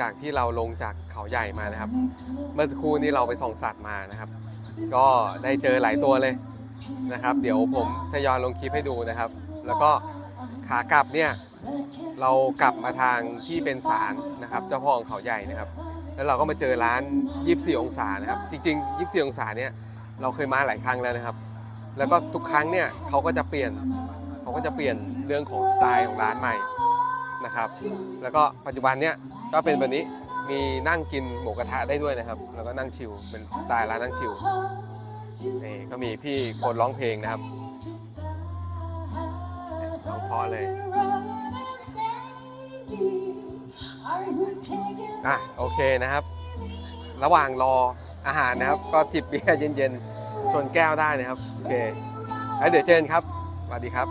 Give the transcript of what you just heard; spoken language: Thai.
จากที่เราลงจากเขาใหญ่มานะครับ เมื่อสักครู่นี้เราไปส่องสัตว์มานะครับ ก็ได้เจอหลายตัวเลยนะครับ เดี๋ยวผมทยอยลงคลิปให้ดูนะครับ แล้วก็ขากลับเนี่ยเรากลับมาทางที่เป็นศาลนะครับ เจ้าพ่อของเขาใหญ่นะครับ แล้วเราก็มาเจอร้าน 24 องศานะครับ จริงๆ 24 องศาเนี่ยเราเคยมาหลายครั้งแล้วนะครับ แล้วก็ทุกครั้งเนี่ยเขาก็จะเปลี่ยนเขาก็จะเปลี่ยนเรื่องของสไตล์ของร้านใหม่ นะครับ แล้วก็ปัจจุบันเนี่ยก็เป็นแบบนี้มีนั่งกินหมูกระทะได้ด้วยนะครับ แล้วก็นั่งชิลเป็นสไตล์ร้านนั่งชิลนี่ก็มีพี่คนร้องเพลงนะครับร้องเพราะเลยอะโอเคนะครับ ระหว่างรออาหารนะครับ ก็จิบเบียร์เย็นๆชนแก้วได้นะครับ โอเคแล้วเดี๋ยวเจอกันครับสวัสดีครับ